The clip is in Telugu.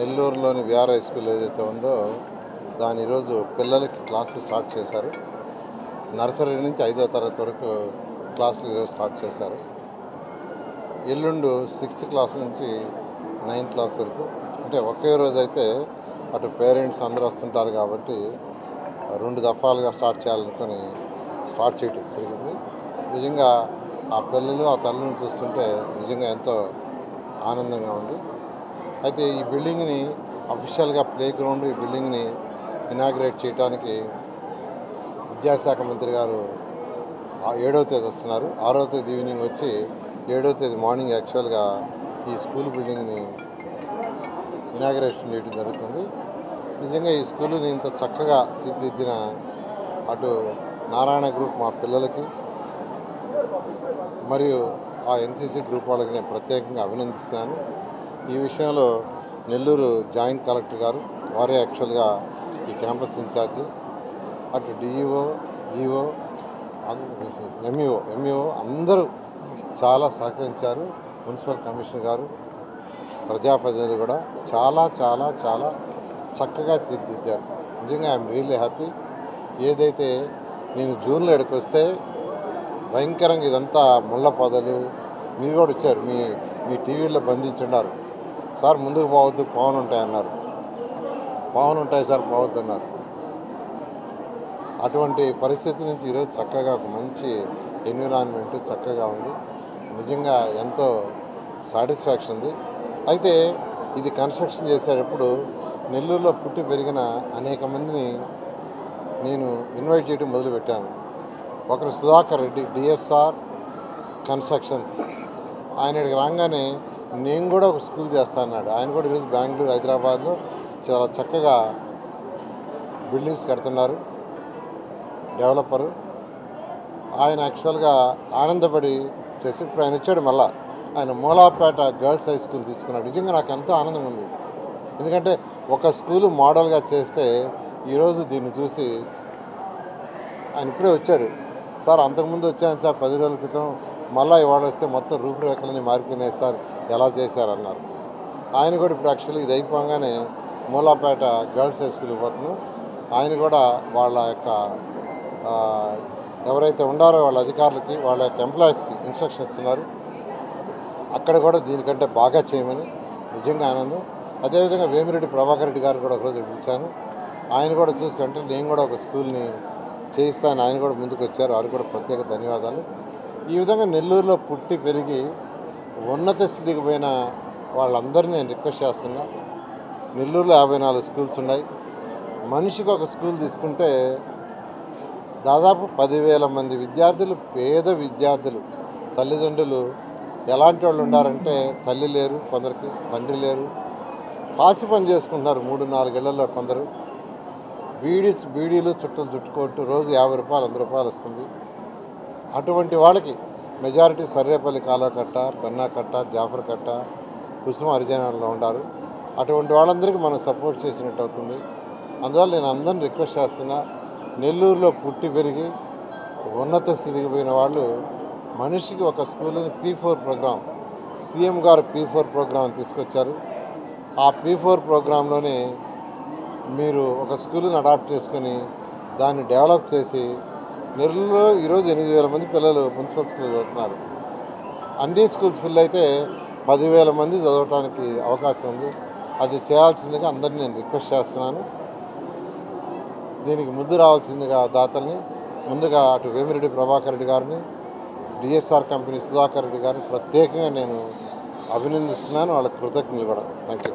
నెల్లూరులోని విఆర్ హై స్కూల్ ఏదైతే ఉందో దాని ఈరోజు పిల్లలకి క్లాసులు స్టార్ట్ చేశారు. నర్సరీ నుంచి ఐదో తరగతి వరకు క్లాసులు ఈరోజు స్టార్ట్ చేశారు. ఎల్లుండు సిక్స్త్ క్లాస్ నుంచి నైన్త్ క్లాస్ వరకు అంటే ఒకే రోజు అయితే అటు పేరెంట్స్ అందరూ వస్తుంటారు కాబట్టి రెండు దఫాలుగా స్టార్ట్ చేయాలనుకొని స్టార్ట్ చేయటం జరిగింది. నిజంగా ఆ పిల్లలు ఆ తల్లిని చూస్తుంటే నిజంగా ఎంతో ఆనందంగా ఉంది. అయితే ఈ బిల్డింగ్ని అఫీషియల్గా ప్లే గ్రౌండ్ ఈ బిల్డింగ్ని ఇనాగ్రేట్ చేయడానికి విద్యాశాఖ మంత్రి గారు ఏడవ తేదీ వస్తున్నారు. ఆరవ తేదీ ఈవినింగ్ వచ్చి ఏడవ తేదీ మార్నింగ్ యాక్చువల్గా ఈ స్కూల్ బిల్డింగ్ని ఇనాగ్రేషన్ చేయడం జరుగుతుంది. నిజంగా ఈ స్కూల్ని ఇంత చక్కగా తీర్చిదిద్దిన అటు నారాయణ గ్రూప్ మా పిల్లలకి మరియు ఆ ఎన్సీసీ గ్రూప్ వాళ్ళకి నేను ప్రత్యేకంగా అభినందిస్తున్నాను. ఈ విషయంలో నెల్లూరు జాయింట్ కలెక్టర్ గారు వారే యాక్చువల్గా ఈ క్యాంపస్ ఇన్ఛార్జి. అటు డిఈఓ ఈఓ ఎంఈఓ ఎంఈఓ అందరూ చాలా సహకరించారు. మున్సిపల్ కమిషనర్ గారు ప్రజాప్రతినిధులు కూడా చాలా చాలా చాలా చక్కగా తీర్చిదిద్దారు. నిజంగా ఐఎమ్ రియల్లీ హ్యాపీ. ఏదైతే నేను జూన్లో ఇక్కడికి వస్తే భయంకరంగా ఇదంతా ముళ్ళ పొదలు. మీరు కూడా వచ్చారు మీ మీ టీవీలో బంధించున్నారు సార్ ముందుకు పోవద్దు పవన్ ఉంటాయి అన్నారు. పవన్ ఉంటాయి సార్ పోవద్దు అన్నారు. అటువంటి పరిస్థితి నుంచి ఈరోజు చక్కగా ఒక మంచి ఎన్విరాన్మెంట్ చక్కగా ఉంది. నిజంగా ఎంతో సాటిస్ఫాక్షన్ ఉంది. అయితే ఇది కన్స్ట్రక్షన్ చేసేటప్పుడు నెల్లూరులో పుట్టి పెరిగిన అనేక మందిని నేను ఇన్వైట్ చేయడం మొదలుపెట్టాను. ఒకరు సుధాకర్ రెడ్డి డిఎస్ఆర్ కన్స్ట్రక్షన్స్. ఆయన ఇక్కడికి రాగానే నేను కూడా ఒక స్కూల్ చేస్తా అన్నాడు. ఆయన కూడా ఈరోజు బెంగళూరు హైదరాబాద్లో చాలా చక్కగా బిల్డింగ్స్ కడుతున్నారు. డెవలపరు. ఆయన యాక్చువల్గా ఆనందపడి చేసి ఇప్పుడు ఆయన వచ్చాడు మళ్ళా. ఆయన మూలాపేట గర్ల్స్ హై స్కూల్ తీసుకున్నాడు. నిజంగా నాకు ఎంతో ఆనందం ఉంది. ఎందుకంటే ఒక స్కూలు మోడల్గా చేస్తే ఈరోజు దీన్ని చూసి ఆయన ఇప్పుడే వచ్చాడు. సార్ అంతకుముందు వచ్చాను సార్ పది రోజుల క్రితం. మళ్ళీ ఇవాళ వస్తే మొత్తం రూపురేఖలన్నీ మారిపోయినాయి సార్ ఎలా చేశారన్నారు. ఆయన కూడా ఇప్పుడు యాక్చువల్లీ ఇది అయిపోగానే మూలాపేట గర్ల్స్ హై స్కూల్కి పోతున్నాం. ఆయన కూడా వాళ్ళ యొక్క ఎవరైతే ఉండారో వాళ్ళ అధికారులకి వాళ్ళ యొక్క ఎంప్లాయీస్కి ఇన్స్ట్రక్షన్ ఇస్తున్నారు. అక్కడ కూడా దీనికంటే బాగా చేయమని నిజంగా ఆనందం. అదేవిధంగా వేమిరెడ్డి ప్రభాకర్ రెడ్డి గారు కూడా ఒకరోజు పిలిచాను. ఆయన కూడా చూసి అంటే నేను కూడా ఒక స్కూల్ని చేయిస్తాను ఆయన కూడా ముందుకు వచ్చారు. వారికి కూడా ప్రత్యేక ధన్యవాదాలు. ఈ విధంగా నెల్లూరులో పుట్టి పెరిగి ఉన్నత స్థితికి పోయిన వాళ్ళందరినీ నేను రిక్వెస్ట్ చేస్తున్నా. నెల్లూరులో యాభై నాలుగు స్కూల్స్ ఉన్నాయి. మనిషికి ఒక స్కూల్ తీసుకుంటే దాదాపు పదివేల మంది విద్యార్థులు పేద విద్యార్థులు తల్లిదండ్రులు ఎలాంటి వాళ్ళు ఉండారంటే తల్లి లేరు కొందరికి తండ్రి లేరు. కాసి పని చేసుకుంటున్నారు మూడు నాలుగేళ్ళలో కొందరు. బీడీ బీడీలు చుట్టలు చుట్టుకోట్టు రోజు యాభై రూపాయలు వంద రూపాయలు వస్తుంది. అటువంటి వాళ్ళకి మెజారిటీ సర్రేపల్లి కాలకట్ట పెన్నాకట్ట జాఫర్ కట్ట కుసుమ హరిజనాల్లో ఉండారు. అటువంటి వాళ్ళందరికీ మనం సపోర్ట్ చేసినట్టు అవుతుంది. అందువల్ల నేను అందరిని రిక్వెస్ట్ చేస్తున్నా నెల్లూరులో పుట్టి పెరిగి ఉన్నత స్థితికి పోయిన వాళ్ళు మనిషికి ఒక స్కూల్ని పీ ఫోర్ ప్రోగ్రాం సీఎం గారు పీ ఫోర్ ప్రోగ్రాం తీసుకొచ్చారు. ఆ పీ ఫోర్ ప్రోగ్రాంలోనే మీరు ఒక స్కూల్ని అడాప్ట్ చేసుకొని దాన్ని డెవలప్ చేసి నెల్లూరులో ఈరోజు ఎనిమిది వేల మంది పిల్లలు మున్సిపల్ స్కూల్ చదువుతున్నారు. అన్ని స్కూల్స్ ఫిల్ అయితే పదివేల మంది చదవటానికి అవకాశం ఉంది. అది చేయాల్సిందిగా అందరినీ నేను రిక్వెస్ట్ చేస్తున్నాను. దీనికి ముందు రావాల్సిందిగా దాతల్ని ముందుగా అటు వేమిరెడ్డి ప్రభాకర్ రెడ్డి గారిని డిఎస్ఆర్ కంపెనీ సుధాకర్ రెడ్డి గారిని ప్రత్యేకంగా నేను అభినందిస్తున్నాను. వాళ్ళకి కృతజ్ఞతలు కూడా. Thank you